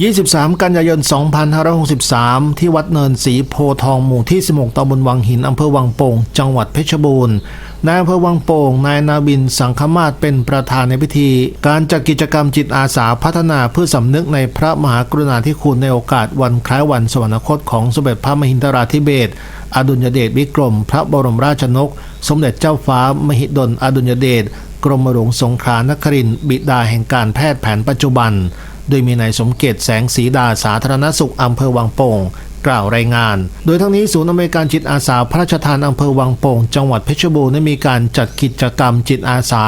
23 กันยายน 2563 ที่วัดเนินสีโพทองหมู่ที่ 16ตำบลวังหินอำเภอวังโป่ง จังหวัดเพชรบูรณ์ นายอำเภอวังโป่ง นายนาบินสังคมาศเป็นประธานในพิธี การจัดกิจกรรมจิตอาสาพัฒนาเพื่อสำนึกในพระมหากรุณาธิคุณในโอกาสวันคล้ายวันสวรรคตของสมเด็จพระมหินทราธิเบศรอดุลยเดชวิกรม พระบรมราชนก สมเด็จเจ้าฟ้ามหิดลอดุลยเดชกรมหลวงสงขลานครินทร์บิดาแห่งการแพทย์แผนปัจจุบัน โดยมีนายสมเกียรติแสงสีดาสาธารณสุขอำเภอวังโป่งกล่าวรายงาน โดยทั้งนี้ศูนย์อำนวยการจิตอาสาพระราชทานอำเภอวังโป่ง จังหวัดเพชรบูรณ์ได้มีการจัดกิจกรรมจิตอาสา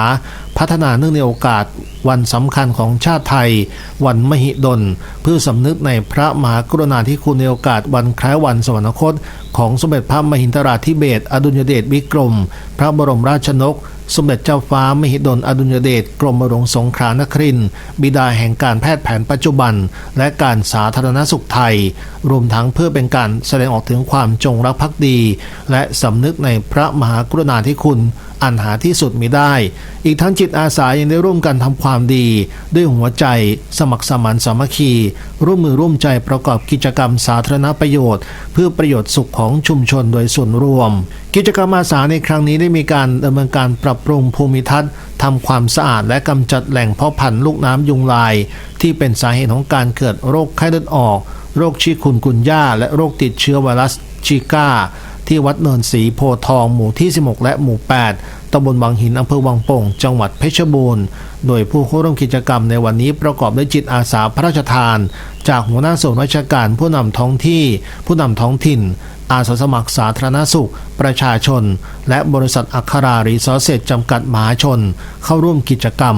พัฒนาเนื่องในโอกาสวันสำคัญของชาติไทย วันมหิดล เพื่อสำนึกในพระมหากรุณาธิคุณในโอกาสวันคล้ายวันสวรรคต ของสมเด็จพระมหินทราธิเบศอดุลยเดชวิกรม พระบรมราชนก สมเด็จเจ้าฟ้ามหิดลอดุลยเดชกรมหลวงสงขลานครินบิดาแห่งการแพทย์แผนปัจจุบัน และการสาธารณสุขไทย รวมทั้งเพื่อเป็นการแสดงออกถึงความจงรักภักดี และสำนึกในพระมหากรุณาธิคุณ อันหาที่สุดมิได้ อีกทั้งจิตอาสายังได้ร่วมกันทำความดี ด้วยหัวใจ สมัครสมานสามัคคี ร่วมมือร่วมใจประกอบกิจกรรมสาธารณประโยชน์ เพื่อประโยชน์สุขของชุมชนโดยส่วนรวม กิจกรรมอาสาในครั้งนี้ได้มีการดำเนินการปรับปรุงภูมิทัศน์ทำความสะอาดและกำจัดแหล่งเพาะพันธุ์ลูกน้ำยุงลาย ที่เป็นสาเหตุของการเกิดโรคไข้เลือดออก โรคชิคุนกุนย่าและโรคติดเชื้อไวรัสชิก้า ที่วัดเนินสีโพทองหมู่ที่ 16 และหมู่ 8ตำบลวังหินอำเภอวังโป่ง จังหวัดเพชรบูรณ์ โดยผู้เข้าร่วมกิจกรรมในวันนี้ประกอบด้วยจิตอาสาพระราชทาน จากหัวหน้าส่วนราชการผู้นำท้องที่ ผู้นำท้องถิ่น อาสาสมัครสาธารณสุข ประชาชน และบริษัทอัครารีซอสเซจจำกัดมหาชน เข้าร่วมกิจกรรม